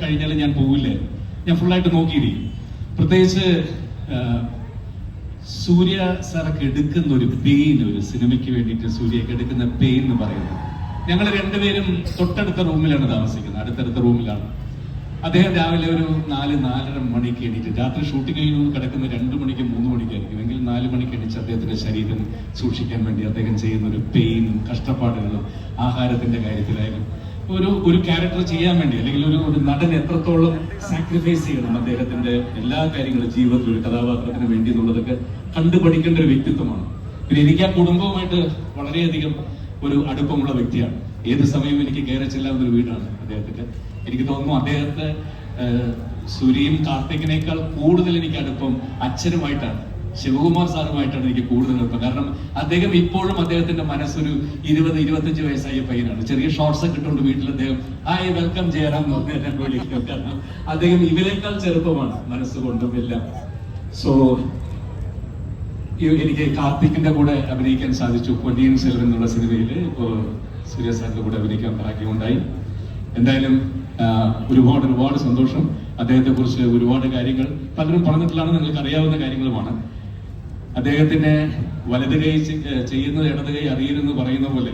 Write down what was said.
കഴിഞ്ഞാൽ ഞാൻ പോവില്ലേ. ഞാൻ ഫുള്ളായിട്ട് നോക്കിയിരിക്കും പ്രത്യേകിച്ച് സൂര്യ സാറൊക്കെ എടുക്കുന്ന ഒരു പെയിൻ ഒരു സിനിമയ്ക്ക് വേണ്ടിയിട്ട് സൂര്യയൊക്കെ എടുക്കുന്ന പെയിൻ എന്ന് പറയുന്നത്. ഞങ്ങൾ രണ്ടുപേരും തൊട്ടടുത്ത റൂമിലാണ് താമസിക്കുന്നത്. അടുത്തടുത്ത റൂമിലാണ് അദ്ദേഹം രാവിലെ ഒരു നാല് നാലര മണിക്ക് എണീറ്റ് രാത്രി ഷൂട്ടിംഗ് കഴിഞ്ഞ് കിടക്കുന്ന രണ്ട് മണിക്ക് മൂന്ന് മണിക്കായിരിക്കും. എങ്കിൽ നാല് മണിക്ക് എണീച്ച് അദ്ദേഹത്തിന്റെ ശരീരം സൂക്ഷിക്കാൻ വേണ്ടി അദ്ദേഹം ചെയ്യുന്ന ഒരു പെയിനും കഷ്ടപ്പാടുകളും ആഹാരത്തിന്റെ കാര്യത്തിലായാലും ഒരു ഒരു ക്യാരക്ടർ ചെയ്യാൻ വേണ്ടി അല്ലെങ്കിൽ ഒരു ഒരു നടൻ എത്രത്തോളം സാക്രിഫൈസ് ചെയ്യണം അദ്ദേഹത്തിന്റെ എല്ലാ കാര്യങ്ങളും ജീവിതത്തിൽ ഒരു കഥാപാത്രത്തിന് വേണ്ടി എന്നുള്ളതൊക്കെ കണ്ടുപഠിക്കേണ്ട ഒരു വ്യക്തിത്വമാണ്. പിന്നെ എനിക്ക് ആ കുടുംബവുമായിട്ട് വളരെയധികം ഒരു അടുപ്പമുള്ള വ്യക്തിയാണ്. ഏത് സമയവും എനിക്ക് കയറി ചെല്ലാവുന്ന ഒരു വീടാണ് അദ്ദേഹത്തിന്റെ. എനിക്ക് തോന്നുന്നു അദ്ദേഹത്തെ സുരിയും സൂര്യയും കാർത്തികിനേക്കാൾ കൂടുതൽ എനിക്ക് അടുപ്പം അച്ഛനുമായിട്ടാണ്. ശിവകുമാർ സാറുമായിട്ടാണ് എനിക്ക് കൂടുതൽ എളുപ്പം കാരണം അദ്ദേഹം ഇപ്പോഴും അദ്ദേഹത്തിന്റെ മനസ്സൊരു ഇരുപത് ഇരുപത്തഞ്ച് വയസ്സായ പയ്യനാണ്. ചെറിയ ഷോർട്സ് ഒക്കെ വീട്ടിൽ അദ്ദേഹം ഹായ് വെൽക്കം ജയറാം എന്ന് പറഞ്ഞ് കാരണം അദ്ദേഹം ഇവരെക്കാൾ ചെറുപ്പമാണ് മനസ്സുകൊണ്ടും എല്ലാം. സോ എനിക്ക് കാർത്തിക്കിന്റെ കൂടെ അഭിനയിക്കാൻ സാധിച്ചു. പൊന്നിയൻ സെൽവൻ എന്നുള്ള സിനിമയിൽ ഇപ്പോ സൂര്യ സാറിന്റെ കൂടെ അഭിനയിക്കാൻ ഭാഗ്യമുണ്ടായി. എന്തായാലും ഒരുപാട് ഒരുപാട് സന്തോഷം. അദ്ദേഹത്തെ കുറിച്ച് ഒരുപാട് കാര്യങ്ങൾ പലരും പറഞ്ഞിട്ടുള്ളതാണ് നിങ്ങൾക്ക് അറിയാവുന്ന കാര്യങ്ങളുമാണ്. അദ്ദേഹത്തിന്റെ വലത് കൈ ചെയ്യുന്നത് ഇടത് കൈ പറയുന്ന പോലെ